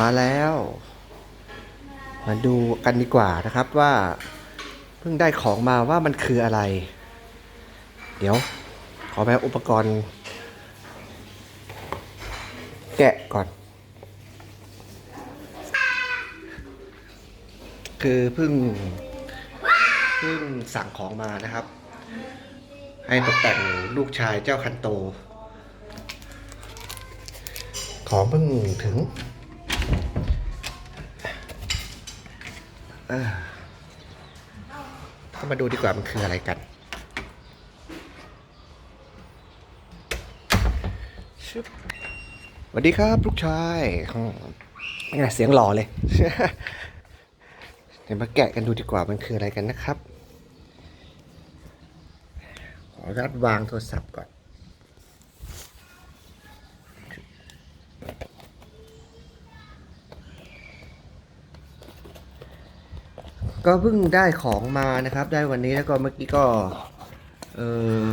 มาแล้ว มาดูกันดีกว่านะครับว่า เพิ่งได้ของมาว่ามันคืออะไร เดี๋ยว ขอไปเอาอุปกรณ์ แกะก่อน คือเพิ่งเพิ่งสั่งของมานะครับ ให้ตกแต่งลูกชายเจ้าคันโต ของเพิ่งถึง เอ้ามาดูดีกว่ามันคืออะไรกันชึบสวัสดีครับลูกชายนี่ไงเสียงหล่อเลยเดี๋ยวมาแกะกันดูดีกว่ามันคืออะไรกันนะครับ ขออนุญาตวางโทรศัพท์ก่อน ก็เพิ่งได้ของมานะครับ ได้วันนี้แล้วก็เมื่อกี้ก็ เออ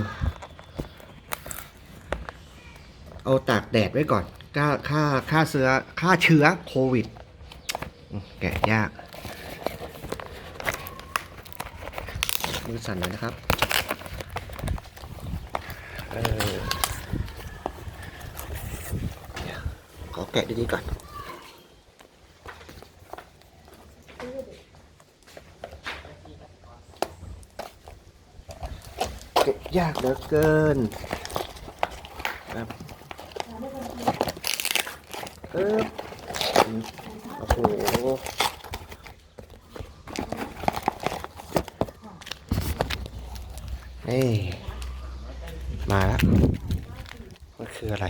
เอาตากแดดไว้ก่อนค่าค่าค่าเชื้อค่าเชื้อโควิด แกะยาก มือสั่นหน่อยนะครับเออขอแกะดีๆก่อน เก็บ ยากเหลือเกินครับเออโอ้โหนี่มาแล้วมันคืออะไร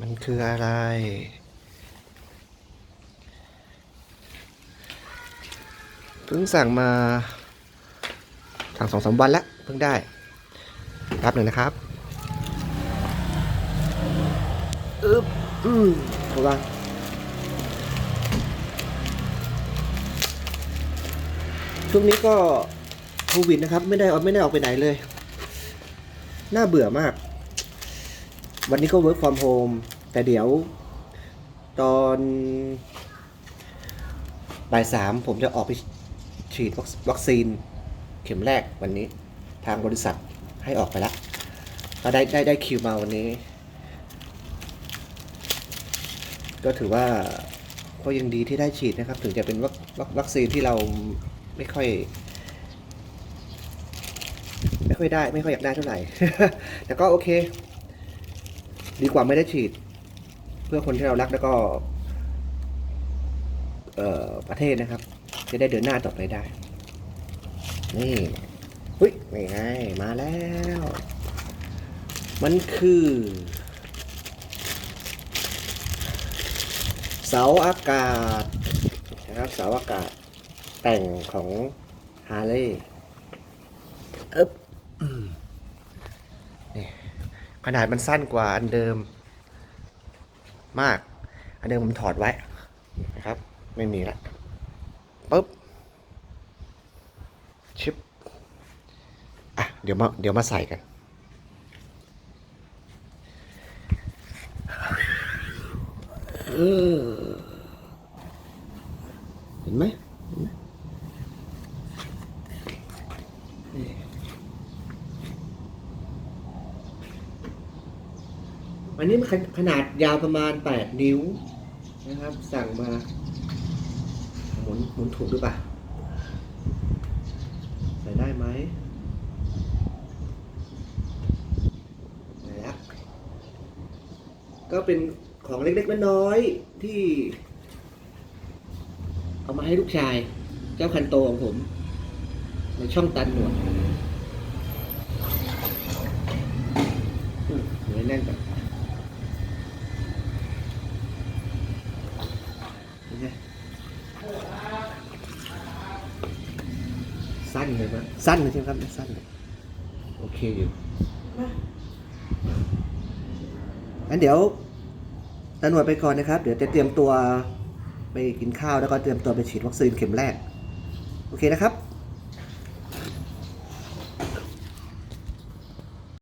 มันคืออะไรเพิ่งสั่งมา สั่งสองสามวันแล้วเพิ่งได้รับหนึ่งนะครับอึ๊บอืมระวังช่วงนี้ก็โควิดนะครับ ไม่ได้ไม่ได้ออกไปไหนเลย น่าเบื่อมาก วันนี้ก็ work from home แต่เดี๋ยว ตอนบ่ายสามผมจะออกไปฉีดวัคซีน ข็มแรกวันนี้ทางบริษัทให้ออกไปแล้ว ก็ได้ได้ได้คิวมาวันนี้ ก็ถือว่าก็ยังดีที่ได้ฉีดนะครับ ถึงจะเป็นวัควัควัคซีนที่เราไม่ค่อย ไม่ค่อยได้ ไม่ค่อยอยากได้เท่าไหร่ แต่ก็โอเค ดีกว่าไม่ได้ฉีด เพื่อคนที่เรารักแล้วก็ เอ่อประเทศนะครับ จะได้เดินหน้าต่อไปได้ นี่เฮ้ยนี่ไงมาแล้ว มันคือ เสาอากาศนะครับเสาอากาศแต่งของฮาร์เลย์อึ๊บนี่ขนาดมันสั้นกว่าอันเดิมมาก อันเดิมผมถอดไว้นะครับ ไม่มีละปุ๊บ ชิปอะเดี๋ยวมาเดี๋ยวมาใส่กัน เห็นไหมอันนี้มันขนาดยาวประมาณ 8 นิ้วนะครับ สั่งมา หมุนหมุนถูกหรือเปล่า ส่ได้ไหมได้แล้วก็เป็นของเล็กๆน้อยๆที่ เอามาให้ลูกชาย เจ้าคันโตของผม ในช่องตันหนวดอืมเดี๋ยวให้แน่นก่อนเห็นไหม สั้นเลยมั้ยสั้นเลยใช่ไหมครับสั้นเลยโอเคอยู่งั้นเดี๋ยวตาหนวดไปก่อนนะครับ เดี๋ยวจะเตรียมตัวไปกินข้าวแล้วก็เตรียมตัวไปฉีดวัคซีนเข็มแรก โอเคนะครับ